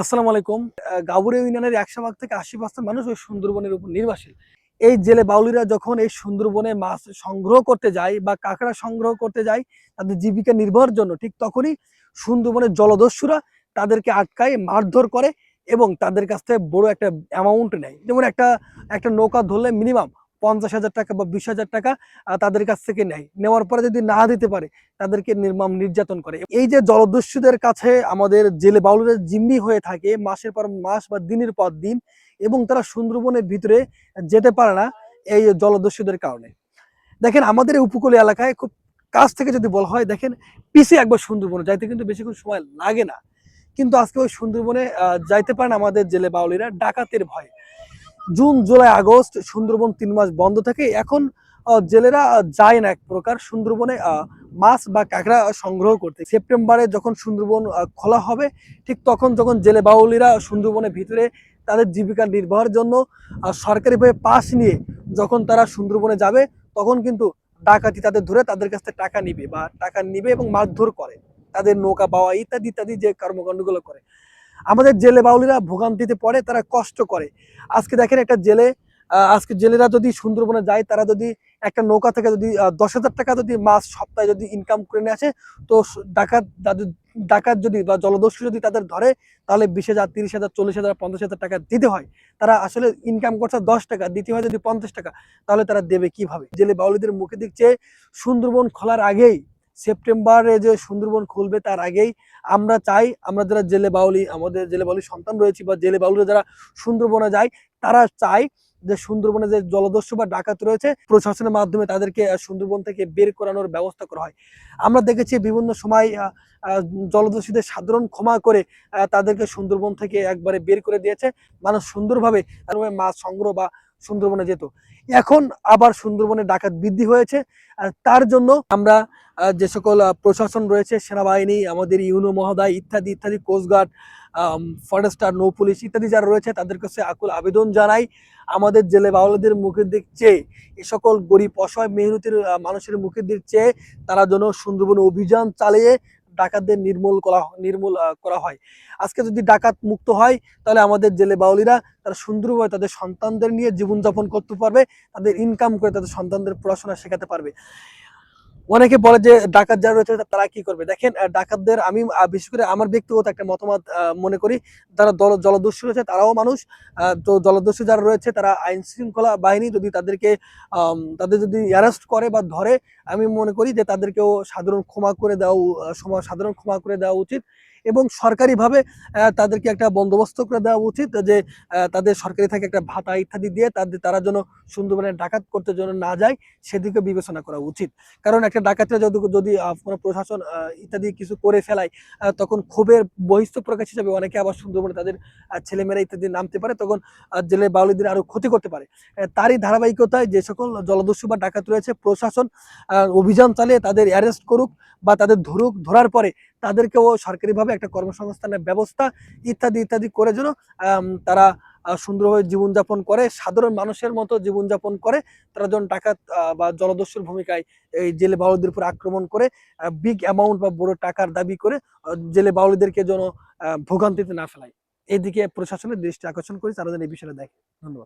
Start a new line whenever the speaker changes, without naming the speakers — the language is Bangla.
আসসালামু আলাইকুম গাবুরে ইউনিয়নের একশো ভাগ থেকে আশি পার্সেন্ট মানুষ ওই সুন্দরবনের উপর নির্ভরশীল এই জেলে বাউলিরা যখন এই সুন্দরবনে মাছ সংগ্রহ করতে যায় বা কাঁকড়া সংগ্রহ করতে যায় তাদের জীবিকা নির্ভর জন্য ঠিক তখনই সুন্দরবনের জলদস্যুরা তাদেরকে আটকায় মারধর করে এবং তাদের কাছ থেকে বড় একটা অ্যামাউন্ট নেয় যেমন একটা একটা নৌকা ধরলে মিনিমাম পঞ্চাশ হাজার টাকা বা বিশ হাজার টাকা তাদের কাছ থেকে নেয় নেওয়ার পরে যদি না দিতে পারে তাদেরকে নির্মম নির্যাতন করে এই যে জলদস্যুদের কাছে আমাদের জেলে বাউলেরা জিম্মি হয়ে থাকে মাসের পর মাস বা দিনের পর দিন এবং তারা সুন্দরবনের ভিতরে যেতে পারে না এই জলদস্যুদের কারণে দেখেন আমাদের উপকূলীয় এলাকায় খুব কাছ থেকে যদি বলা হয় দেখেন পিছিয়ে একবার সুন্দরবন যাইতে কিন্তু বেশিক্ষণ সময় লাগে না কিন্তু আজকে ওই সুন্দরবনে যাইতে পারেন আমাদের জেলে বাউলিরা ডাকাতের ভয় জুন জুলাই আগস্ট সুন্দরবন তিন মাস বন্ধ থাকে এখন জেলেরা যায় না এক প্রকার সুন্দরবনে মাছ বা কাঁকড়া সংগ্রহ করতে সেপ্টেম্বরে যখন সুন্দরবন খোলা হবে ঠিক তখন যখন জেলে বাউলিরা সুন্দরবনের ভিতরে তাদের জীবিকা নির্বাহের জন্য সরকারিভাবে পাশ নিয়ে যখন তারা সুন্দরবনে যাবে তখন কিন্তু ডাকাতি তাদের ধরে তাদের কাছ থেকে টাকা নিবে বা টাকা নিবে এবং মাছ ধর করে তাদের নৌকা বাওয়া ইত্যাদি ইত্যাদি যে কর্মকাণ্ডগুলো করে আমাদের জেলে বাউলিরা ভোগান্তিতে পড়ে তারা কষ্ট করে আজকে দেখেন একটা জেলে আজকে জেলেরা যদি সুন্দরবনে যায় তারা যদি একটা নৌকা থেকে যদি দশ হাজার টাকা যদি মাস সপ্তাহে যদি ইনকাম করে নিয়ে আসে তো ডাকাত ডাকাত যদি বা জলদস্যু যদি তাদের ধরে তাহলে বিশ হাজার তিরিশ হাজার চল্লিশ হাজার পঞ্চাশ হাজার টাকা দিতে হয় তারা আসলে ইনকাম করছে দশ টাকা দিতে হয় যদি পঞ্চাশ টাকা তাহলে তারা দেবে কিভাবে জেলে বাউলিদের মুখে দিচ্ছে সুন্দরবন খোলার আগেই সেপ্টেম্বরে যে সুন্দরবন খুলবে তার আগেই আমরা চাই আমরা যারা জেলে বাউলি আমাদের জেলে বাউলি সন্তান রয়েছি বা জেলে বাউলিরা যারা সুন্দরবনে যায় তারা চায় যে সুন্দরবনে যে জলদস্যু বা ডাকাত রয়েছে প্রশাসনের মাধ্যমে তাদেরকে সুন্দরবন থেকে বের করানোর ব্যবস্থা করা হয় আমরা দেখেছি বিভিন্ন সময় জলদস্যুদের সাধারণ ক্ষমা করে তাদেরকে সুন্দরবন থেকে একবারে বের করে দিয়েছে মানুষ সুন্দরভাবে মাছ সংগ্রহ বা সুন্দরবনে যেত এখন আবার সুন্দরবনে ডাকাত বৃদ্ধি হয়েছে আর তার জন্য আমরা যে সকল প্রশাসন রয়েছে সেনাবাহিনী আমাদের ইউনো মহোদয় ইত্যাদি ইত্যাদি কোস্টগার্ড ফরেস্টার নৌ পুলিশ ইত্যাদি যারা রয়েছে তাদের কাছে আকুল আবেদন জানাই আমাদের জেলে বাউলাদের মুখের দিক চেয়ে এ সকল গরিব অসহায় মেহনতির মানুষের মুখের দিক চেয়ে তারা যেন সুন্দরবন অভিযান চালিয়ে ডাকাতদের নির্মূল করা নির্মূল করা হয় আজকে যদি ডাকাত মুক্ত হয় তাহলে আমাদের জেলে বাউলিরা তারা সুন্দরভাবে তাদের সন্তানদের নিয়ে জীবনযাপন করতে পারবে তাদের ইনকাম করে তাদের সন্তানদের পড়াশোনা শেখাতে পারবে অনেকে বলে যে ডাকাত যারা রয়েছে তারা কি করবে দেখেন ডাকাতদের আমি বিশেষ করে আমার ব্যক্তিগত একটা মতামত মনে করি যারা দল জলদস্যু রয়েছে তারাও মানুষ তো জলদস্যু যারা রয়েছে তারা আইন শৃঙ্খলা বাহিনী যদি তাদেরকে তাদের যদি অ্যারেস্ট করে বা ধরে আমি মনে করি যে তাদেরকেও সাধারণ ক্ষমা করে দেওয়া সাধারণ ক্ষমা করে দেওয়া উচিত এবং সরকারিভাবে তাদেরকে একটা বন্দোবস্ত করে দেওয়া উচিত যে তাদের সরকারি থেকে একটা ভাতা ইত্যাদি দিয়ে তাদের তারা যেন সুন্দরবনে ডাকাত করতে যেন না যায় সেদিকে বিবেচনা করা উচিত কারণ একটা ডাকাতরা যদি যদি কোনো প্রশাসন ইত্যাদি কিছু করে ফেলায় তখন ক্ষোভের বহিষ্ঠ প্রকাশ হিসাবে অনেকে আবার সুন্দরবনে তাদের ছেলেমেয়েরা ইত্যাদি নামতে পারে তখন জেলে বাউলিদের আরও ক্ষতি করতে পারে তারই ধারাবাহিকতায় যে সকল জলদস্যু বা ডাকাত রয়েছে প্রশাসন অভিযান চালিয়ে তাদের অ্যারেস্ট করুক বা তাদের ধরুক ধরার পরে তাদেরকেও সরকারিভাবে একটা কর্মসংস্থানের ব্যবস্থা ইত্যাদি ইত্যাদি করে যেন তারা সুন্দরভাবে জীবনযাপন করে সাধারণ মানুষের মতো জীবনযাপন করে তারা যেন টাকা বা জলদস্যুর ভূমিকায় এই জেলে বাউলদের উপর আক্রমণ করে বিগ অ্যামাউন্ট বা বড় টাকার দাবি করে জেলে বাউলিদেরকে যেন ভোগান্তিতে না ফেলায় এদিকে প্রশাসনের দৃষ্টি আকর্ষণ করে তারা যেন এই বিষয়টা দেখে ধন্যবাদ